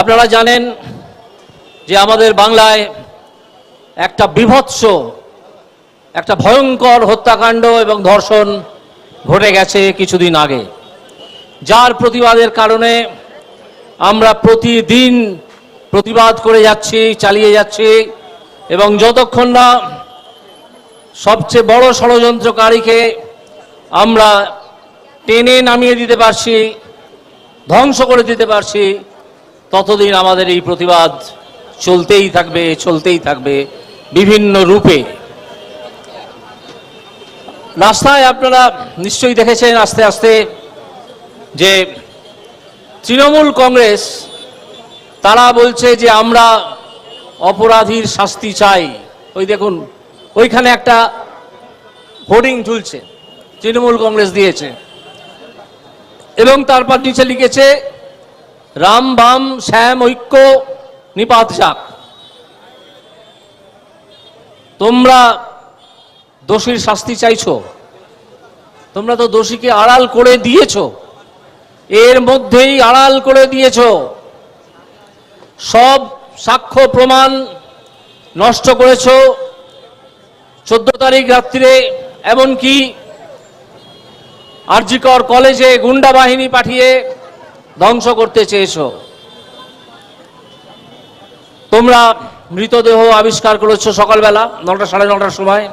আপনারা জানেন যে আমাদের বাংলায় একটা বিভৎস, একটা ভয়ঙ্কর হত্যাকাণ্ড এবং ধর্ষণ ঘটে গেছে কিছুদিন আগে। যার প্রতিবাদের কারণে আমরা প্রতিদিন প্রতিবাদ করে যাচ্ছি, চালিয়ে যাচ্ছি এবং যতক্ষণ না সবচেয়ে বড় ষড়যন্ত্রকারীকে আমরা টেনে নামিয়ে দিতে পারছি, ধ্বংস করে দিতে পারছি ততদিন আমাদের এই প্রতিবাদ চলতেই থাকবে চলতেই থাকবে বিভিন্ন রূপে। রাস্তায় আপনারা নিশ্চয়ই দেখেছেন আস্তে আস্তে যে তৃণমূল কংগ্রেস, তারা বলছে যে আমরা অপরাধীর শাস্তি চাই। ওই দেখুন, ওইখানে একটা হোর্ডিং ঝুলছে, তৃণমূল কংগ্রেস দিয়েছে। এবং তারপর নিচে লিখেছে রাম বাম শ্যাম ঐক্য নিপাত যাক তোমরা দোষীর শাস্তি চাইছো। তোমরা তো দোষীকে আড়াল করে দিয়েছ। এর মধ্যেই আড়াল করে দিয়েছ। সব সাক্ষ্য প্রমাণ নষ্ট করেছ। চোদ্দ তারিখ রাত্রিরে এমনকি আরজিকর কলেজে গুন্ডা বাহিনী পাঠিয়ে ধ্বংস করতে চেয়েছো। তোমরা মৃতদেহ আবিষ্কার করেছ সকালবেলা, নটা সাড়ে নটার সময়।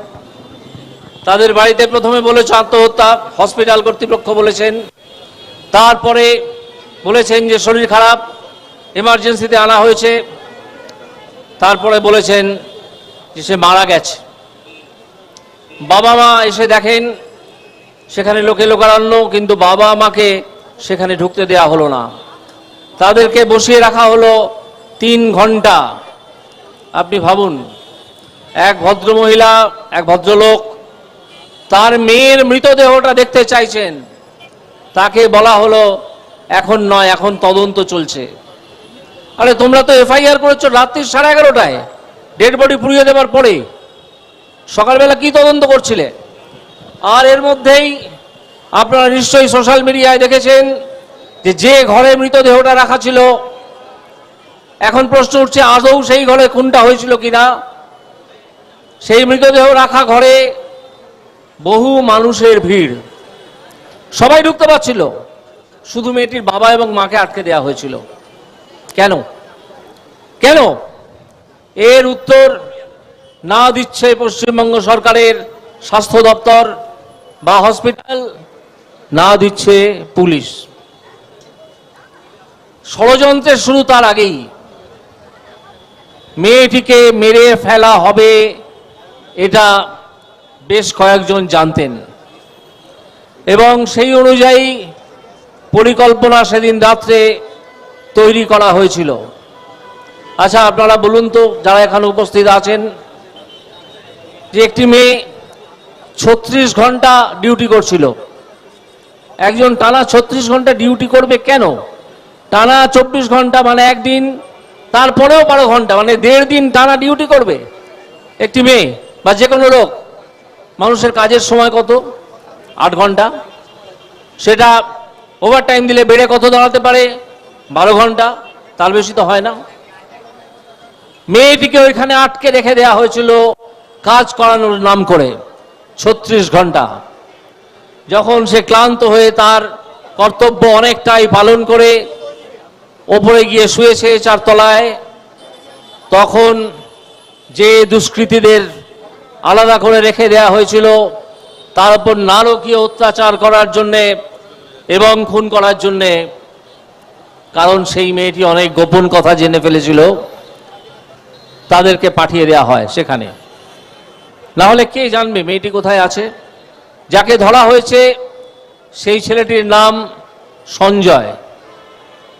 তাদের বাড়িতে প্রথমে বলেছ আত্মহত্যা, হসপিটাল কর্তৃপক্ষ বলেছেন। তারপরে বলেছেন যে শরীর খারাপ এমার্জেন্সিতে আনা হয়েছে। তারপরে বলেছেন যে সে মারা গেছে। বাবা মা এসে দেখেন, সেখানে লোকে লোকারণ্য, কিন্তু বাবা মাকে সেখানে ঢুকতে দেয়া হলো না। তাদেরকে বসিয়ে রাখা হলো তিন ঘণ্টা। আপনি ভাবুন, এক ভদ্রমহিলা, এক ভদ্রলোক, তার মেয়ের মৃতদেহটা দেখতে চাইছেন। তাকে বলা হলো, এখন নয়, এখন তদন্ত চলছে। আরে, তোমরা তো এফআইআর করেছ রাত্রি সাড়ে এগারোটায়। ডেড বডি পুড়িয়ে দেওয়ার পরে। সকালবেলা কি তদন্ত করছিলে? আর এর মধ্যেই আপনারা নিশ্চয়ই সোশ্যাল মিডিয়ায় দেখেছেন যে যে ঘরে মৃতদেহটা রাখা ছিল, এখন প্রশ্ন উঠছে, আদৌ সেই ঘরে কোনটা হয়েছিল কিনা? সেই মৃতদেহ রাখা ঘরে বহু মানুষের ভিড়। সবাই ঢুকতে পারছিল, শুধু মেয়েটির বাবা এবং মাকে আটকে দেওয়া হয়েছিল। কেন? কেন? এর উত্তর না দিচ্ছে পশ্চিমবঙ্গ সরকারের স্বাস্থ্য দপ্তর বা হসপিটাল না দিচ্ছে পুলিশ। ষড়যন্ত্রের শুরু তার আগেই। মেয়েটিকে মেরে ফেলা হবে এটা বেশ কয়েকজন জানতেন। এবং সেই অনুযায়ী পরিকল্পনা সেদিন রাত্রে তৈরি করা হয়েছিল। আচ্ছা আপনারা বলুন তো, যারা এখানে উপস্থিত আছেন, যে একটি মেয়ে ছত্রিশ ঘণ্টা ডিউটি করছিল। একজন টানা ছত্রিশ ঘণ্টা ডিউটি করবে কেন? টানা চব্বিশ ঘণ্টা মানে একদিন, তারপরেও বারো ঘণ্টা মানে দেড় দিন টানা ডিউটি করবে। একটি মেয়ে বা যে কোনো লোক মানুষের কাজের সময় কত? আট ঘণ্টা। সেটা ওভার টাইম দিলে বেড়ে কত দাঁড়াতে পারে? বারো ঘণ্টা। তার বেশি তো হয় না। মেয়েটিকে ওইখানে আটকে রেখে দেওয়া হয়েছিল কাজ করানোর নাম করে, ছত্রিশ ঘণ্টা। যখন সে ক্লান্ত হয়ে তার কর্তব্য অনেকটাই পালন করে, ওপরে গিয়ে শুয়েছে চারতলায় তখন যে দুষ্কৃতীদের আলাদা করে রেখে দেওয়া হয়েছিল, তার উপর নারকীয় অত্যাচার করার জন্যে এবং খুন করার জন্যে, কারণ সেই মেয়েটি অনেক গোপন কথা জেনে ফেলেছিল, তাদেরকে পাঠিয়ে দেওয়া হয় সেখানে। না হলে কে জানবে মেয়েটি কোথায় আছে? যাকে ধরা হয়েছে সেই ছেলেটির নাম সঞ্জয়।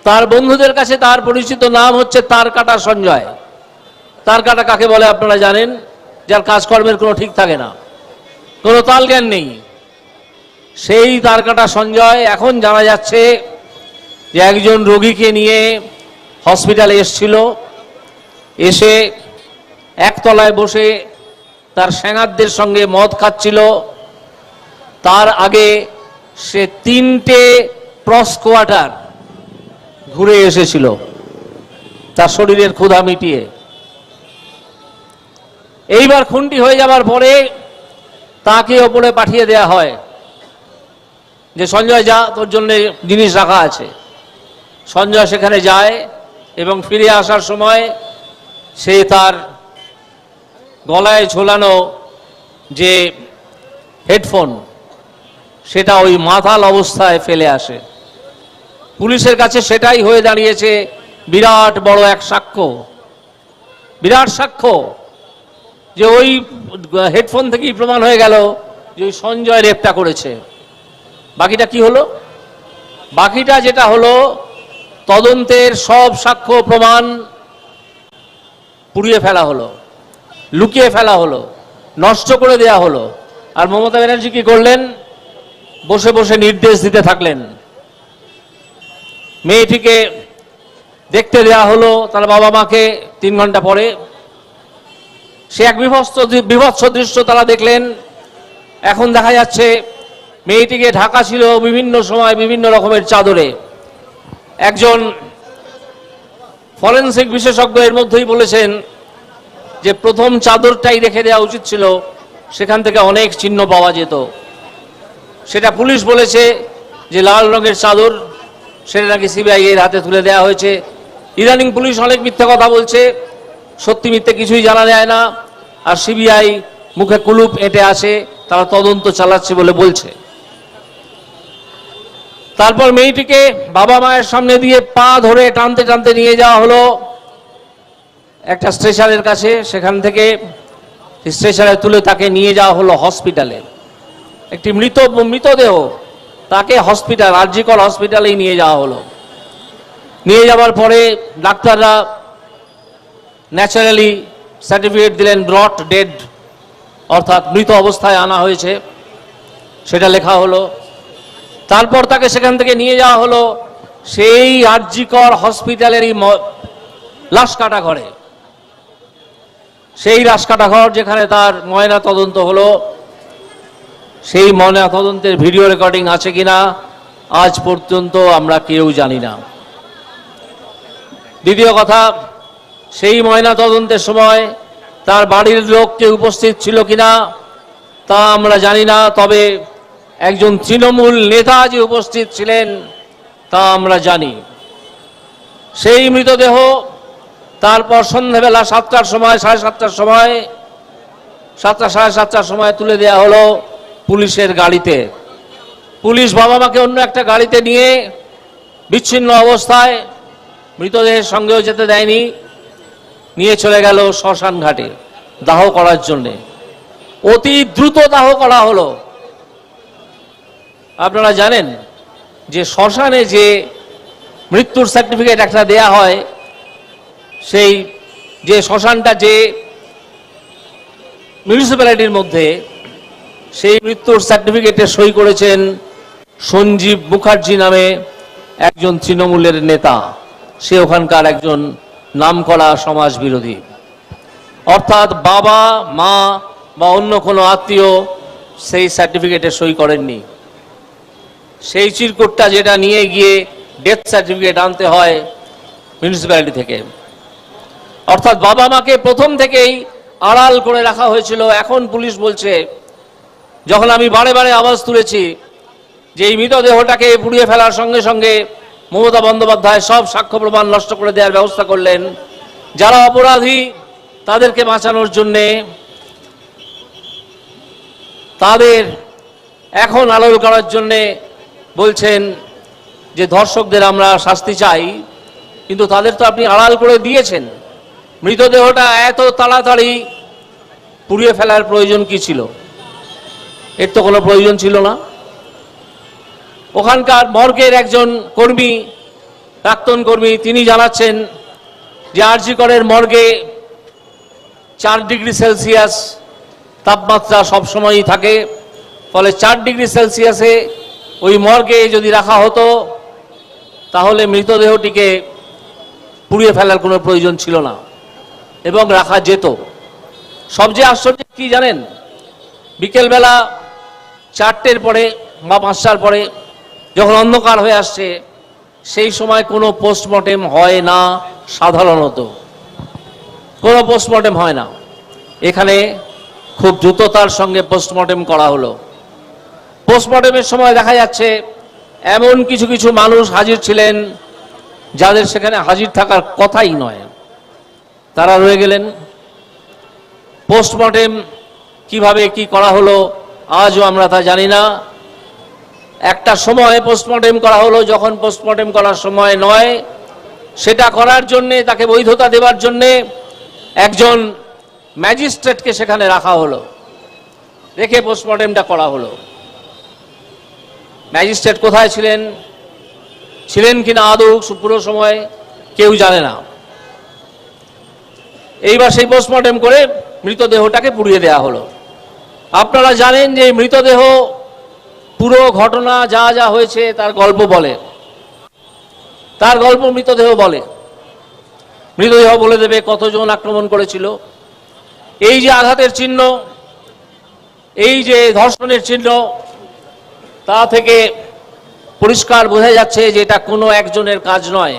তার বন্ধুদের কাছে তার পরিচিত নাম হচ্ছে তার কাটা সঞ্জয়। তার কাটা কাকে বলে আপনারা জানেন? যার কাজকর্মের কোনো ঠিক থাকে না। কোনো তাল জ্ঞান নেই। সেই তার কাটা সঞ্জয় এখন জানা যাচ্ছে যে একজন রোগীকে নিয়ে হসপিটালে এসছিল। এসে একতলায় বসে তার স্যাঙারদের সঙ্গে মদ খাচ্ছিল। তার আগে সে তিনটে প্রস কোয়ার্টার ঘুরে এসেছিল। তার শরীরের ক্ষুধা মিটিয়ে। এইবার খুনটি হয়ে যাবার পরে তাকে ওপরে পাঠিয়ে দেয়া হয় যে, সঞ্জয়, যা, তোর জন্য জিনিস রাখা আছে। সঞ্জয় সেখানে যায় এবং ফিরে আসার সময় সে তার গলায় ঝোলানো যে হেডফোন সেটা ওই মাথাল অবস্থায় ফেলে আসে। পুলিশের কাছে সেটাই হয়ে দাঁড়িয়েছে বিরাট বড় এক সাক্ষ্য। বিরাট সাক্ষ্য যে ওই হেডফোন থেকেই প্রমাণ হয়ে গেল যে ওই সঞ্জয় রেপটা করেছে। বাকিটা কি হলো? বাকিটা যেটা হলো, তদন্তের সব সাক্ষ্য প্রমাণ পুড়িয়ে ফেলা হলো, লুকিয়ে ফেলা হলো, নষ্ট করে দেয়া হলো। আর মমতা ব্যানার্জি কি করলেন? বসে বসে নির্দেশ দিতে থাকলেন। মেয়েটিকে দেখতে দেয়া হলো তার বাবা মাকে তিন ঘণ্টা পরে। সে এক বিভৎস বিভৎস দৃশ্য তারা দেখলেন। এখন দেখা যাচ্ছে মেয়েটিকে ঢাকা ছিল বিভিন্ন সময় বিভিন্ন রকমের চাদরে। একজন ফরেন্সিক বিশেষজ্ঞ এর মধ্যেই বলেছেন যে প্রথম চাদরটাই রেখে দেওয়া উচিত ছিল, সেখান থেকে অনেক চিহ্ন পাওয়া যেত। সেটা পুলিশ বলেছে যে লাল রঙের চাদর সেটা নাকি সিবিআই এর হাতে তুলে দেওয়া হয়েছে। ইদানিং পুলিশ অনেক মিথ্যে কথা বলছে, সত্যি মিথ্যে কিছুই জানা যায় না, আর সিবিআই মুখে কুলুপ এঁটে আসে, তারা তদন্ত চালাচ্ছে বলে বলছে। তারপর মেয়েটিকে বাবা মায়ের সামনে দিয়ে পা ধরে টানতে টানতে নিয়ে যাওয়া হলো একটা স্টেশনের কাছে। সেখান থেকে স্টেশনে তুলে তাকে নিয়ে যাওয়া হলো হসপিটালে। একটি মৃত মৃতদেহ তাকে হসপিটাল আরজিকর হসপিটালেই নিয়ে যাওয়া হলো। নিয়ে যাওয়ার পরে ডাক্তাররা ন্যাচারালি সার্টিফিকেট দিলেন ব্রট ডেড অর্থাৎ মৃত অবস্থায় আনা হয়েছে। সেটা লেখা হলো। তারপর তাকে সেখান থেকে নিয়ে যাওয়া হলো সেই আরজিকর হসপিটালেরই লাশ কাটা ঘরে। সেই লাশ কাটা ঘর যেখানে তার ময়না তদন্ত হলো। সেই ময়না তদন্তের ভিডিও রেকর্ডিং আছে কিনা, আজ পর্যন্ত আমরা কেউ জানি না। দ্বিতীয় কথা, সেই ময়না তদন্তের সময় তার বাড়ির লোক কেউ উপস্থিত ছিল কিনা, তা আমরা জানি না, তবে একজন তৃণমূল নেতা যে উপস্থিত ছিলেন, তা আমরা জানি। সেই মৃতদেহ তারপর সন্ধ্যাবেলা সাতটার সময়, সাড়ে সাতটার সময়, সাতটা, সাড়ে সাতটার সময় তুলে দেওয়া হলো। পুলিশের গাড়িতে। পুলিশ বাবা মাকে অন্য একটা গাড়িতে নিয়ে বিচ্ছিন্ন অবস্থায় মৃতদেহের সঙ্গেও যেতে দেয়নি, নিয়ে চলে গেল শ্মশান ঘাটে দাহ করার জন্যে। অতি দ্রুত দাহ করা হলো। আপনারা জানেন যে শ্মশানে যে মৃত্যুর সার্টিফিকেট একটা দেয়া হয়, সেই যে শ্মশানটা যে মিউনিসিপ্যালিটির মধ্যে সেই মৃত্যুর সার্টিফিকেটে সই করেছেন সঞ্জীব মুখার্জি নামে একজন তৃণমূলের নেতা। সে ওখানকার একজন নামকরা সমাজ বিরোধী অর্থাৎ বাবা, মা বা অন্য কোনো আত্মীয় সেই সার্টিফিকেটে সই করেননি। সেই চিরকুটটা যেটা নিয়ে গিয়ে ডেথ সার্টিফিকেট আনতে হয় মিউনিসিপ্যালিটি থেকে। অর্থাৎ বাবা মাকে প্রথম থেকেই আড়াল করে রাখা হয়েছিল। এখন পুলিশ বলছে যখন আমি বারে বারে আওয়াজ তুলেছি যে এই মৃতদেহটাকে পুড়িয়ে ফেলার সঙ্গে সঙ্গে মমতা বন্দ্যোপাধ্যায় সব সাক্ষ্য প্রমাণ নষ্ট করে দেওয়ার ব্যবস্থা করলেন, যারা অপরাধী তাদেরকে বাঁচানোর জন্যে তাদের এখন আলোল করার জন্যে বলছেন যে ধর্ষকদের আমরা শাস্তি চাই, কিন্তু তাদের তো আপনি আড়াল করে দিয়েছেন। মৃতদেহটা এত তাড়াতাড়ি পুড়িয়ে ফেলার প্রয়োজন কি ছিল? এর তো কোনো প্রয়োজন ছিল না। ওখানকার মর্গের একজন কর্মী, প্রাক্তন কর্মী, তিনি জানাচ্ছেন যে আরজিকরের মর্গে চার ডিগ্রি সেলসিয়াস তাপমাত্রা সবসময়ই থাকে। ফলে চার ডিগ্রি সেলসিয়াসে ওই মর্গে যদি রাখা হতো, তাহলে মৃতদেহটিকে পুড়িয়ে ফেলার কোনো প্রয়োজন ছিল না এবং রাখা যেত। সবচেয়ে আশ্চর্য কি জানেন? বিকেলবেলা চারটের পরে বা পাঁচটার পরে যখন অন্ধকার হয়ে আসছে, সেই সময় কোনো পোস্টমর্টেম হয় না সাধারণত। কোনো পোস্টমর্টেম হয় না। এখানে খুব দ্রুততার সঙ্গে পোস্টমর্টেম করা হলো। পোস্টমর্টেমের সময় দেখা যাচ্ছে, এমন কিছু কিছু মানুষ হাজির ছিলেন যাদের সেখানে হাজির থাকার কথাই নয়। তারা রয়ে গেলেন। পোস্টমর্টেম কীভাবে কি করা হলো আজও আমরা তা জানি না। একটা সময় পোস্টমর্টেম করা হলো, যখন পোস্টমর্টেম করার সময় নয়, সেটা করার জন্যে, তাকে বৈধতা দেওয়ার জন্যে একজন ম্যাজিস্ট্রেটকে সেখানে রাখা হলো, রেখে পোস্টমর্টেমটা করা হলো। ম্যাজিস্ট্রেট কোথায় ছিলেন? ছিলেন কিনা আদৌ পুরো সময় কেউ জানে না। এইবার সেই পোস্টমর্টেম করে মৃতদেহটাকে পুড়িয়ে দেওয়া হলো। আপনারা জানেন যে মৃতদেহ পুরো ঘটনা যা যা হয়েছে তার গল্প বলে। তার গল্প মৃতদেহ বলে। মৃতদেহ বলে দেবে কতজন আক্রমণ করেছিল। এই যে আঘাতের চিহ্ন, এই যে ধর্ষণের চিহ্ন, তা থেকে পরিষ্কার বোঝা যাচ্ছে যে এটা কোনো একজনের কাজ নয়।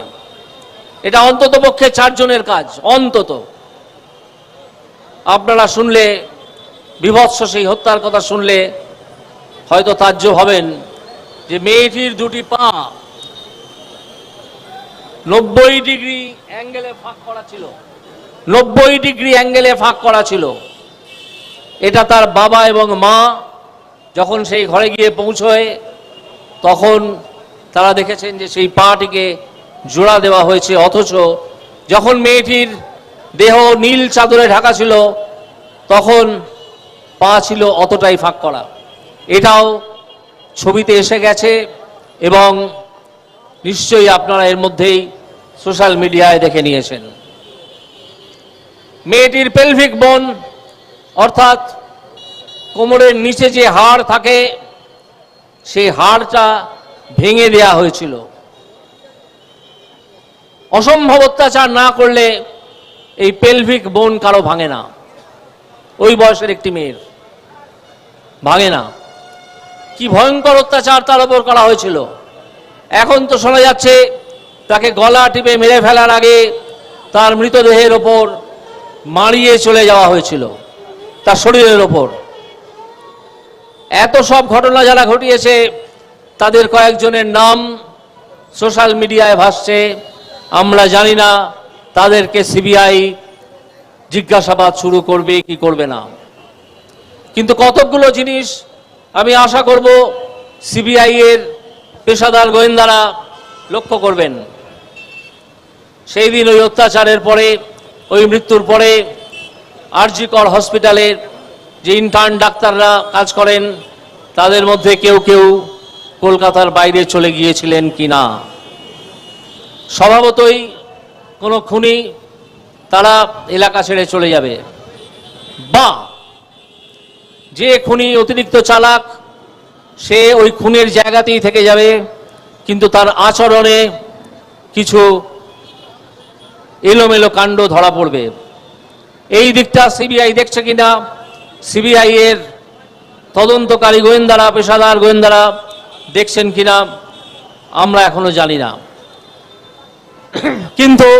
এটা অন্তত পক্ষে চারজনের কাজ, অন্তত। আপনারা শুনলে বিভৎস সেই হত্যার কথা শুনলে হয়তো তাজ্য হবেন যে মেয়েটির দুটি পা নব্বই ডিগ্রি অ্যাঙ্গেলে ফাঁক করা ছিল। নব্বই ডিগ্রি অ্যাঙ্গেলে ফাঁক করা ছিল। এটা তার বাবা এবং মা যখন সেই ঘরে গিয়ে পৌঁছয়, তখন তারা দেখেছেন যে সেই পাটিকে জোড়া দেওয়া হয়েছে। অথচ যখন মেয়েটির দেহ নীল চাদরে ঢাকা ছিল, তখন পা ছিল অতটাই ফাঁক করা। এটাও ছবিতে এসে গেছে এবং নিশ্চয়ই আপনারা এর মধ্যেই সোশ্যাল মিডিয়ায় দেখে নিয়েছেন। মেয়েটির পেলভিক বোন অর্থাৎ কোমরের নিচে যে হাড় থাকে, সেই হাড়টা ভেঙে দেয়া হয়েছিল। অসম্ভব অত্যাচার না করলে এই পেলভিক বোন কারও ভাঙে না। ওই বয়সের একটি মেয়ের। ভাঙে না। কি ভয়ঙ্কর অত্যাচার তার উপর করা হয়েছিল। এখন তো শোনা যাচ্ছে, তাকে গলা টিপে মেরে ফেলার আগে তার মৃতদেহের ওপর মারিয়ে চলে যাওয়া হয়েছিল, তার শরীরের ওপর। এত সব ঘটনা যারা ঘটিয়েছে, তাদের কয়েকজনের নাম সোশ্যাল মিডিয়ায় ভাসছে। আমরা জানি না, তাদেরকে সিবিআই জিজ্ঞাসাবাদ শুরু করবে কি করবে না। কিন্তু কতকগুলো জিনিস আমি আশা করব সিবিআই এর পেশাদার গোয়েন্দারা লক্ষ্য করবেন। সেই দিন ওই অত্যাচারের পরে, ওই মৃত্যুর পরে আরজিকর হসপিটালের যে ইন্টার্ন ডাক্তাররা কাজ করেন, তাদের মধ্যে কেউ কেউ কলকাতার বাইরে চলে গিয়েছিলেন কি না স্বভাবতই কোনো খুনি তারা এলাকা ছেড়ে চলে যাবে। বা যে খুনি অতিরিক্ত চালাক, সে ওই খুনের জায়গাতেই থেকে যাবে, কিন্তু তার আচরণে কিছু এলোমেলো কাণ্ড ধরা পড়বে। এই দিকটা সিবিআই দেখছে কিনা? সিবিআই এর তদন্তকারী গোয়েন্দারা, পেশাদার গোয়েন্দারা দেখছেন কিনা? আমরা এখনও জানি না। কিন্তু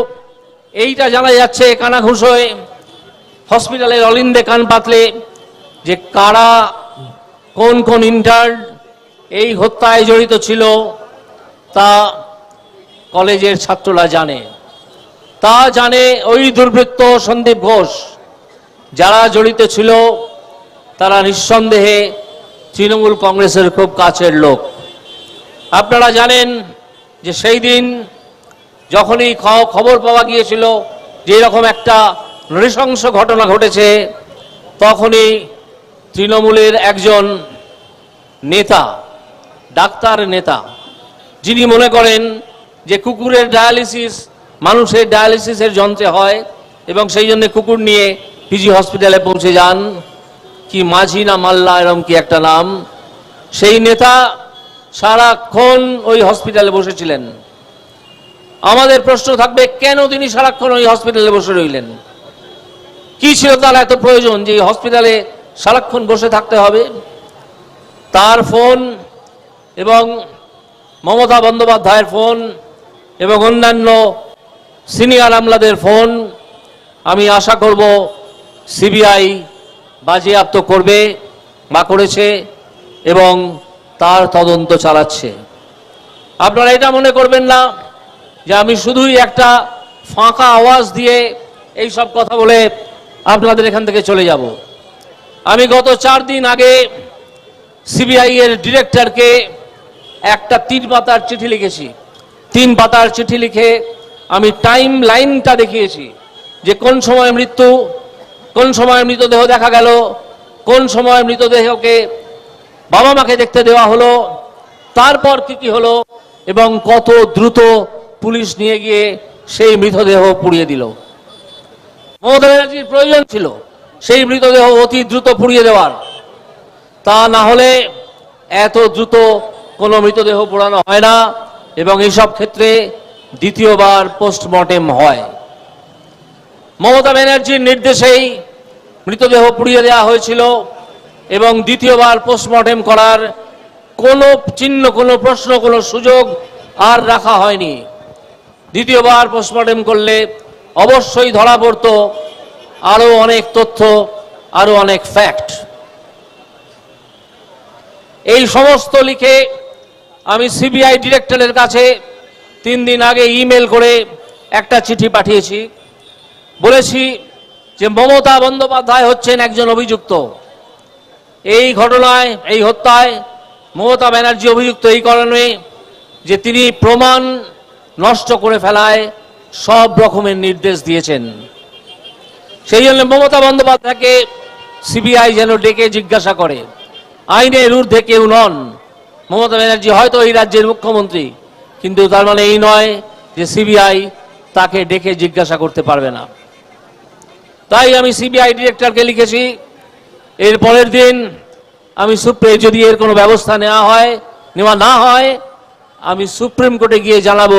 এইটা জানা যাচ্ছে কানাঘুষ হয়ে হসপিটালের অলিন্দে কান পাতলে যে কারা, কোন কোন ইন্টার্ন এই হত্যায় জড়িত ছিল তা কলেজের ছাত্ররা জানে। তা জানে ওই দুর্বৃত্ত সন্দীপ ঘোষ, যারা জড়িত ছিল তারা নিঃসন্দেহে তৃণমূল কংগ্রেসের খুব কাছের লোক। আপনারা জানেন যে সেই দিন যখনই খবর পাওয়া গিয়েছিল যে এরকম একটা নৃশংস ঘটনা ঘটেছে, তখনই তৃণমূলের একজন নেতা, ডাক্তার নেতা, যিনি মনে করেন যে কুকুরের ডায়ালিসিস, মানুষের ডায়ালিসিসের যন্ত্রে হয় এবং সেই জন্য কুকুর নিয়ে পিজি হসপিটালে পৌঁছে যান। কি মাঝি না মাল্লা এরকম কি একটা নাম? সেই নেতা সারাক্ষণ ওই হসপিটালে বসেছিলেন। আমাদের প্রশ্ন থাকবে, কেন তিনি সারাক্ষণ ওই হসপিটালে বসে রইলেন? কি ছিল তার এত প্রয়োজন যে হসপিটালে সারাক্ষণ বসে থাকতে হবে। তার ফোন এবং মমতা বন্দ্যোপাধ্যায়ের ফোন এবং অন্যান্য সিনিয়র আমলাদের ফোন আমি আশা করব সিবিআই বাজেয়াপ্ত করবে, বা করেছে এবং তার তদন্ত চালাচ্ছে। আপনারা এটা মনে করবেন না যে আমি শুধুই একটা ফাঁকা আওয়াজ দিয়ে এই সব কথা বলে আপনাদের এখান থেকে চলে যাব। আমি গত চার দিন আগে সিবিআই এর ডিরেক্টরকে একটা তিন পাতার চিঠি লিখেছি। তিন পাতার চিঠি লিখে আমি টাইম লাইনটা দেখিয়েছি যে কোন সময় মৃত্যু, কোন সময় মৃতদেহ দেখা গেল, কোন সময় মৃতদেহকে বাবা মাকে দেখতে দেওয়া হলো, তারপর কি কি হলো এবং কত দ্রুত পুলিশ নিয়ে গিয়ে সেই মৃতদেহ পুড়িয়ে দিল। মমতা ব্যানার্জির প্রয়োজন ছিল। সেই মৃতদেহ অতি দ্রুত পুড়িয়ে দেওয়ার। তা না হলে এত দ্রুত কোনো মৃতদেহ পোড়ানো হয় না এবং এইসব ক্ষেত্রে দ্বিতীয়বার পোস্টমর্টেম হয়। মমতা ব্যানার্জির নির্দেশেই মৃতদেহ পুড়িয়ে দেওয়া হয়েছিল এবং দ্বিতীয়বার পোস্টমর্টেম করার কোনো চিহ্ন, কোনো প্রশ্ন, কোনো সুযোগ আর রাখা হয়নি। দ্বিতীয়বার পোস্টমর্টেম করলে অবশ্যই ধরা পড়তো আরও অনেক তথ্য আরও অনেক ফ্যাক্ট এই সমস্ত লিখে আমি সিবিআই ডিরেক্টরের কাছে তিন দিন আগে ইমেল করে একটা চিঠি পাঠিয়েছি। বলেছি যে মমতা বন্দ্যোপাধ্যায় হচ্ছেন একজন অভিযুক্ত। এই ঘটনায়, এই হত্যায় মমতা ব্যানার্জি অভিযুক্ত এই কারণে যে তিনি প্রমাণ নষ্ট করে ফেলায় সব রকমের নির্দেশ দিয়েছেন। সেই জন্য মমতা বন্দ্যোপাধ্যায়কে সিবিআই যেন ডেকে জিজ্ঞাসা করে। আইনের ঊর্ধ্বে কেউ নন। মমতা ব্যানার্জি হয়তো এই রাজ্যের মুখ্যমন্ত্রী, কিন্তু তার মানে এই নয় যে সিবিআই তাকে ডেকে জিজ্ঞাসা করতে পারবে না। তাই আমি সিবিআই ডিরেক্টরকে লিখেছি, এর পরের দিন আমি সুপ্রিম, যদি এর কোনো ব্যবস্থা নেওয়া হয়, নেওয়া না হয়, আমি সুপ্রিম কোর্টে গিয়ে জানাব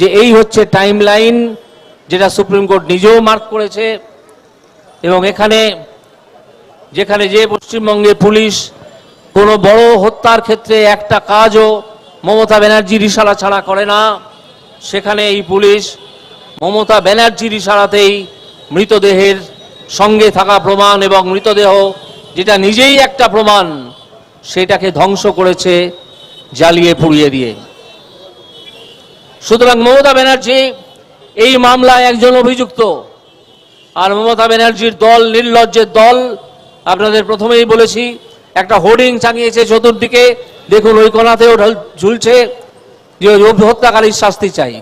যে এই হচ্ছে টাইম লাইন যেটা সুপ্রিম কোর্ট নিজেও মার্ক করেছে। এবং এখানে, যেখানে যে পশ্চিমবঙ্গে পুলিশ, কোনো বড় হত্যার ক্ষেত্রে একটা কাজও মমতা ব্যানার্জির ইশারা ছাড়া করে না। সেখানে এই পুলিশ মমতা ব্যানার্জির ইশারাতেই মৃতদেহের সঙ্গে থাকা প্রমাণ এবং মৃতদেহ যেটা নিজেই একটা প্রমাণ, সেটাকে ধ্বংস করেছে জ্বালিয়ে পুড়িয়ে দিয়ে। সুতরাং মমতা ব্যানার্জি, এই মামলায় একজন অভিযুক্ত। আর মমতা ব্যানার্জির দল, নির্লজ্জের দল, আপনাদের প্রথমেই বলেছি, একটা হোর্ডিং চাঙিয়েছে চতুর্দিকে, দেখুন ওই কোনাতেও ঝুলছে, যে হত্যাকারীর শাস্তি চাই।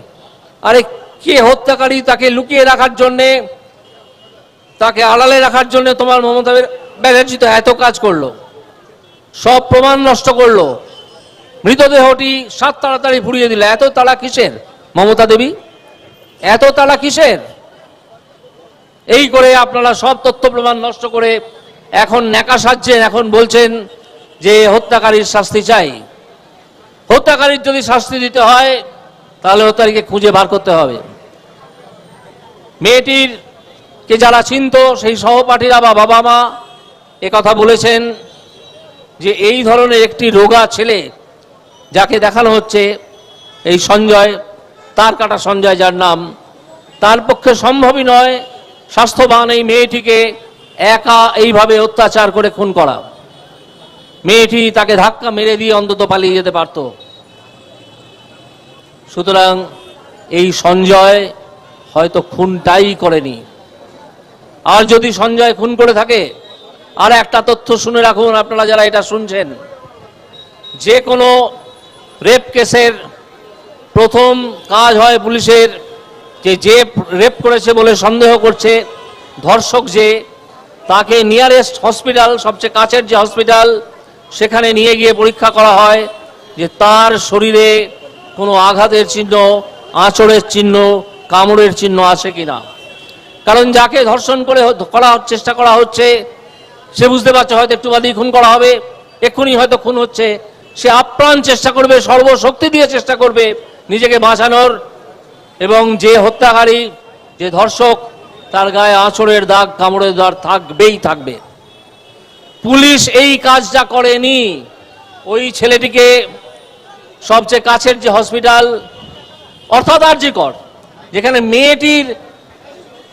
আরে কে হত্যাকারী তাকে লুকিয়ে রাখার জন্যে, তাকে আড়ালে রাখার জন্য তোমার মমতা ব্যানার্জি তো এত কাজ করল, সব প্রমাণ নষ্ট করল, মৃতদেহটি সাত তাড়াতাড়ি ফুরিয়ে দিল। এত তাড়া কিসের মমতা দেবী? এত তাড়া কিসের? এই করে আপনারা সব তথ্য প্রমাণ নষ্ট করে এখন ন্যাকা সাজছেন, এখন বলছেন যে হত্যাকারীর শাস্তি চাই। হত্যাকারীর যদি শাস্তি দিতে হয়, তাহলে হত্যারীকে খুঁজে বার করতে হবে। মেয়েটির কে যারা চিনত, সেই সহপাঠীরা বা বাবা মা কথা বলেছেন যে এই ধরনের একটি রোগা ছেলে যাকে দেখানো হচ্ছে, এই সঞ্জয়, তার কাটা সঞ্জয় যার নাম, তার পক্ষে সম্ভবই নয় স্বাস্থ্যবান এই মেয়েটিকে একা এইভাবে অত্যাচার করে খুন করা। মেয়েটি তাকে ধাক্কা মেরে দিয়ে অন্তত পালিয়ে যেতে পারত। সুতরাং এই সঞ্জয় হয়তো খুনটাই করেনি। আর যদি সঞ্জয় খুন করে থাকে, আর একটা তথ্য শুনে রাখুন আপনারা যারা এটা শুনছেন। যে কোনো রেপ কেসের প্রথম কাজ হয় পুলিশের যে যে রেপ করেছে বলে সন্দেহ করছে, ধর্ষক যে, তাকে নিয়ারেস্ট হসপিটাল, সবচেয়ে কাছের যে হসপিটাল, সেখানে নিয়ে গিয়ে পরীক্ষা করা হয় যে তার শরীরে কোনো আঘাতের চিহ্ন, আঁচড়ের চিহ্ন, কামড়ের চিহ্ন আছে কিনা। কারণ যাকে ধর্ষণ করে করা চেষ্টা করা হচ্ছে, সে বুঝতে পারছে হয়তো একটু বাদেই খুন করা হবে, এক্ষুনি হয়তো খুন হচ্ছে, সে আপ্রাণ চেষ্টা করবে, সর্বশক্তি দিয়ে চেষ্টা করবে নিজেকে বাঁচানোর। এবং যে হত্যাকারী, যে ধর্ষক, তার গায়ে আঁচড়ের দাগ, কামড়ের দাগ থাকবেই থাকবে। পুলিশ এই কাজটা করেনি। ওই ছেলেটিকে সবচেয়ে কাছের যে হসপিটাল, অর্থাৎ আর্যিকর যেখানে মেয়েটির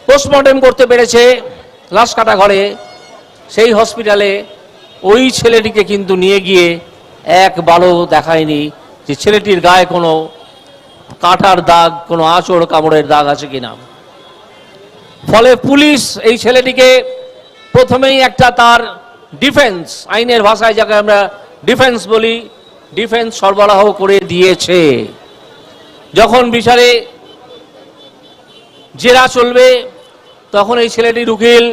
পোস্টমর্টেম করতে পেরেছে লাশ কাটা ঘরে, সেই হসপিটালে ওই ছেলেটিকে কিন্তু নিয়ে গিয়ে একবারও দেখায়নি যে ছেলেটির গায়ে কোনো কাটার দাগ, কোনো আঁচড় কামড়ের দাগ আছে কিনা? ফলে পুলিশ এই ছেলেটিকে প্রথমেই একটা তার ডিফেন্স, আইনের ভাষায় যাকে আমরা ডিফেন্স বলি, ডিফেন্স সরবরাহ করে দিয়েছে। যখন বিচারে জেরা চলবে, তখন এই ছেলেটির উকিল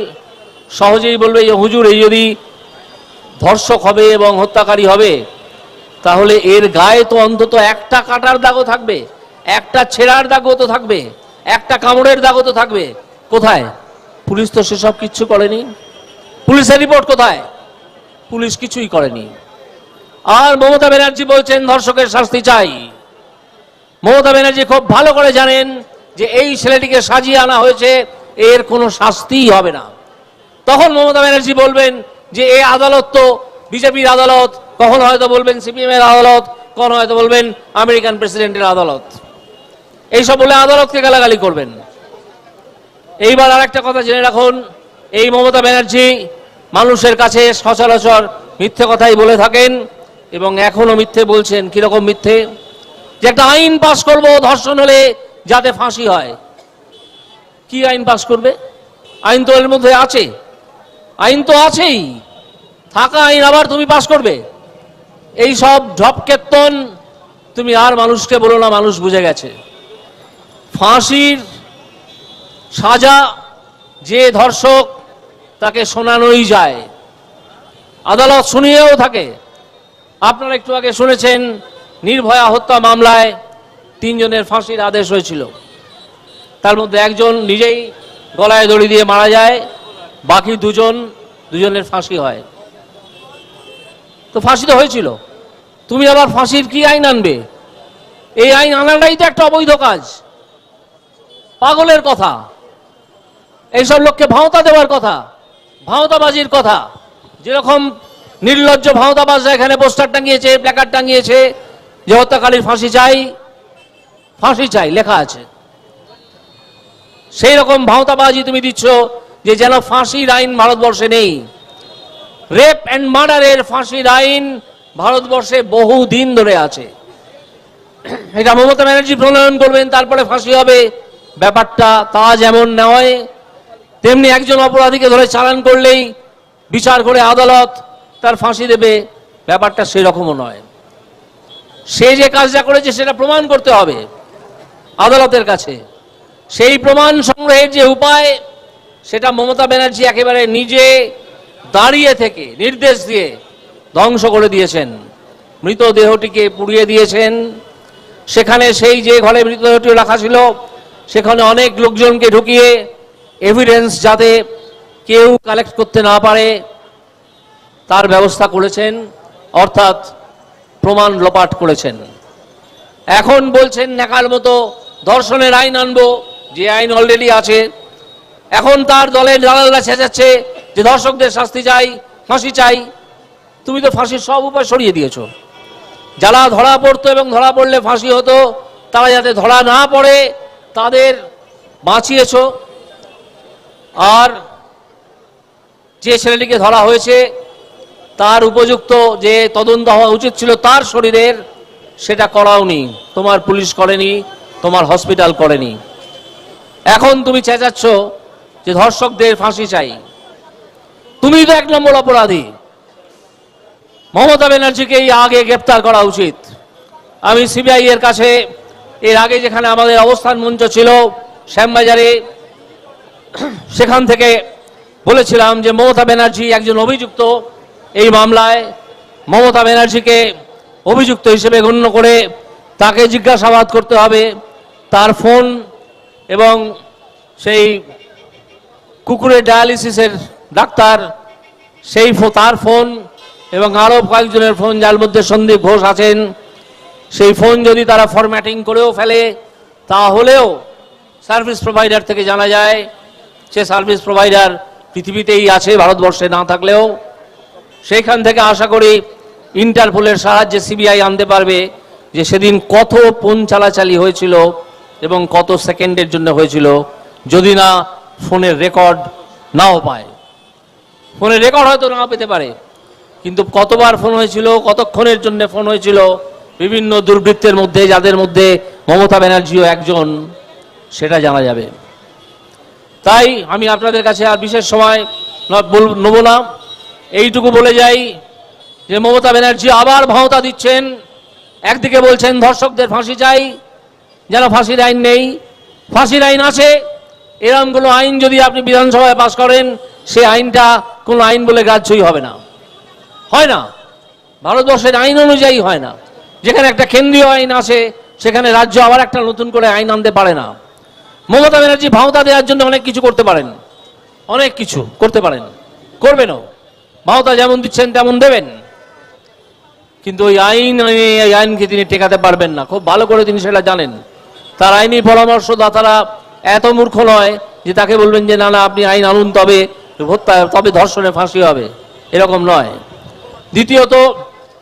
সহজেই বলবে যে, হুজুর, এই যদি ধর্ষক হবে এবং হত্যাকারী হবে, তাহলে এর গায়ে তো অন্তত একটা কাটার দাগও থাকবে। একটা ছেঁড়ার দাগও তো থাকবে, একটা কামড়ের দাগও তো থাকবে। কোথায়? পুলিশ তো সেসব কিচ্ছু করেনি। পুলিশের রিপোর্ট কোথায়? পুলিশ কিছুই করেনি। আর মমতা ব্যানার্জি বলছেন, ধর্ষকের শাস্তি চাই। মমতা ব্যানার্জি খুব ভালো করে জানেন যে এই ছেলেটিকে সাজিয়ে আনা হয়েছে, এর কোনো শাস্তিই হবে না। তখন মমতা ব্যানার্জি বলবেন যে এই আদালত তো বিজেপির আদালত, কখনো হয়তো বলবেন সিপিএম এর আদালত, কখনো হয়তো বলবেন আমেরিকান প্রেসিডেন্টের আদালত। এইসব বলে আদালতকে গালাগালি করবেন। এইবার আর একটা কথা জেনে রাখুন, এই মমতা ব্যানার্জি মানুষের কাছে সচরাচর মিথ্যে কথাই বলে থাকেন এবং এখনও মিথ্যে বলছেন। কীরকম মিথ্যে? যে একটা আইন পাশ করব, ধর্ষণ হলে যাতে ফাঁসি হয়। কি আইন পাশ করবে? আইন তো এর মধ্যে আছে। আইন তো আছেই। থাকা আইন আবার তুমি পাশ করবে। এই সব ঢপকেতন তুমি আর মানুষকে বলো না, মানুষ বুঝে গেছে। ফাঁসির সাজা যে ধর্ষক তাকে শোনানোই যায়। আদালত শুনিয়েও থাকে। আপনারা একটু আগে শুনেছেন, নির্ভয়া হত্যা মামলায় তিনজনের ফাঁসির আদেশ হয়েছিল। তার মধ্যে একজন নিজেই গলায় দড়ি দিয়ে মারা যায়, বাকি দুজন, দুজনের ফাঁসি হয়। তো ফাঁসি তো হয়েছিল। তুমি আবার ফাঁসির কি আইন আনবে? এই আইন আনাটাই তো একটা অবৈধ কাজ। পাগলের কথা। এইসব লোককে ভাওতা দেওয়ার কথা, ভাওতাবাজির কথা। যেরকম নির্লজ্জ ভাওতাবাজরা এখানে পোস্টার টাঙিয়েছে, প্ল্যাকার্ড টাঙিয়েছে, যে হত্যাকারীর ফাঁসি চাই ফাঁসি চাই, লেখা আছে। সেই রকম ভাওতাবাজি তুমি দিচ্ছ যে যেন ফাঁসির আইন ভারতবর্ষে নেই। রেপ অ্যান্ড মার্ডারের ফাঁসির আইন ভারতবর্ষে বহু দিন ধরে আছে। এটা মমতা ব্যানার্জি প্রণয়ন করবেন, তারপরে ফাঁসি হবে। ব্যাপারটা তা যেমন নয়, তেমনি একজন অপরাধীকে ধরে চালান করলেই বিচার করে আদালত তার ফাঁসি দেবে, ব্যাপারটা সেরকমও নয়। সে যে কাজটা করেছে সেটা প্রমাণ করতে হবে আদালতের কাছে। সেই প্রমাণ সংগ্রহের যে উপায়, সেটা মমতা ব্যানার্জি একেবারে নিজে দাঁড়িয়ে থেকে নির্দেশ দিয়ে ধ্বংস করে দিয়েছেন। মৃতদেহটিকে পুড়িয়ে দিয়েছেন। সেখানে সেই যে ঘরে মৃতদেহটি রাখা ছিল সেখানে অনেক লোকজনকে ঢুকিয়ে এভিডেন্স যাতে কেউ কালেক্ট করতে না পারে, তার ব্যবস্থা করেছেন, অর্থাৎ প্রমাণ লোপাট করেছেন। এখন বলছেন নেকার মতো ধর্ষণের আইন আনব, যে আইন অলরেডি আছে। এখন তার দলের দালালরা চেঁচাচ্ছে যে ধর্ষকদের শাস্তি চাই, ফাঁসি চাই। তুমি তো ফাঁসির সব উপায় সরিয়ে দিয়েছ। যারা ধরা পড়তো এবং ধরা পড়লে ফাঁসি হতো, তারা যাতে ধরা না পড়ে তাদের বাঁচিয়েছ। আর যে ছেলেটিকে ধরা হয়েছে, তার উপযুক্ত যে তদন্ত হওয়া উচিত ছিল তার শরীরের, সেটা করাওনি। তোমার পুলিশ করেনি, তোমার হসপিটাল করেনি। এখন তুমি চেঁচাচ্ছ যে ধর্ষকদের ফাঁসি চাই। তুমি তো এক নম্বর অপরাধী। মমতা ব্যানার্জিকেই আগে গ্রেপ্তার করা উচিত। আমি সিবিআই এর কাছে এর আগে যেখানে আমাদের অবস্থান মঞ্চ ছিল, শ্যামবাজারে, সেখান থেকে বলেছিলাম যে মমতা ব্যানার্জি একজন অভিযুক্ত এই মামলায়। মমতা ব্যানার্জিকে অভিযুক্ত হিসেবে গণ্য করে তাকে জিজ্ঞাসাবাদ করতে হবে। তার ফোন এবং সেই কুকুরের ডায়ালিসিসের ডাক্তার, সেই তার ফোন এবং আরও কয়েকজনের ফোন, যার মধ্যে সন্দীপ ঘোষ আছেন। সেই ফোন যদি তারা ফরম্যাটিং করেও ফেলে, তাহলেও সার্ভিস প্রোভাইডার থেকে জানা যায় সে সার্ভিস প্রোভাইডার পৃথিবীতেই আছে, ভারতবর্ষে না থাকলেও। সেইখান থেকে আশা করি ইন্টারপোলের সাহায্যে সিবিআই আনতে পারবে যে সেদিন কত ফোন চালাচালি হয়েছিল এবং কত সেকেন্ডের জন্য হয়েছিল, যদি না ফোনের রেকর্ড নাও পায়। ফোনের রেকর্ড হয়তো নাও পেতে পারে, কিন্তু কতবার ফোন হয়েছিল, কতক্ষণের জন্য ফোন হয়েছিল বিভিন্ন দুর্বৃত্তের মধ্যে, যাদের মধ্যে মমতা ব্যানার্জিও একজন, সেটা জানা যাবে। তাই আমি আপনাদের কাছে আর বিশেষ সময় নেব না। এইটুকু বলে যাই যে, মমতা ব্যানার্জি আবার ভাওতা দিচ্ছেন। একদিকে বলছেন, ধর্ষকদের ফাঁসি চাই, যেন ফাঁসির আইন নেই। ফাঁসির আইন আছে এরকম কোনো আইন যদি আপনি বিধানসভায় পাশ করেন, সে আইনটা কোনো আইন বলে গ্রাহ্যই হবে না। হয় না। ভারতবর্ষের আইন অনুযায়ী হয় না। যেখানে একটা কেন্দ্রীয় আইন আছে, সেখানে রাজ্য আবার একটা নতুন করে আইন আনতে পারে না। মমতা ব্যানার্জি ভাওতা দেওয়ার জন্য অনেক কিছু করতে পারেন। অনেক কিছু করতে পারেন। করবেনও ভাওতা যেমন দিচ্ছেন, তেমন দেবেন। কিন্তু ওই আইন এই আইনকে তিনি টেকাতে পারবেন না। খুব ভালো করে তিনি সেটা জানেন। তার আইনি পরামর্শদাতারা এত মূর্খ নয় যে তাকে বলবেন যে, না না, আপনি আইন আনুন তবে, হত্যা, তবে ধর্ষণে ফাঁসি হবে। এরকম নয়। দ্বিতীয়ত,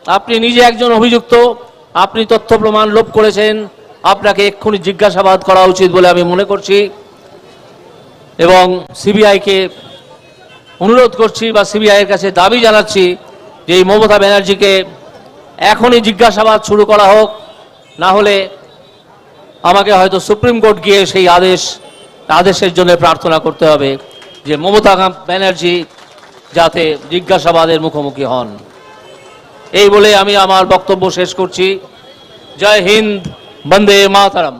আপনি নিজে একজন অভিযুক্ত আপনি তথ্য প্রমাণ লোপ করেছেন, আপনাকে এক্ষুনি জিজ্ঞাসাবাদ করা উচিত বলে আমি মনে করছি। এবং সিবিআইকে অনুরোধ করছি বা সিবিআইয়ের কাছে দাবি জানাচ্ছি যে এই মমতা ব্যানার্জিকে এখনই জিজ্ঞাসাবাদ শুরু করা হোক, না হলে আমাকে হয়তো সুপ্রিম কোর্ট গিয়ে সেই আদেশ, আদেশের জন্য প্রার্থনা করতে হবে যে মমতা ব্যানার্জি যাতে জিজ্ঞাসাবাদের মুখোমুখি হন। এই বলে আমি আমার বক্তব্য শেষ করছি। জয় হিন্দ বন্দে মাতারাম।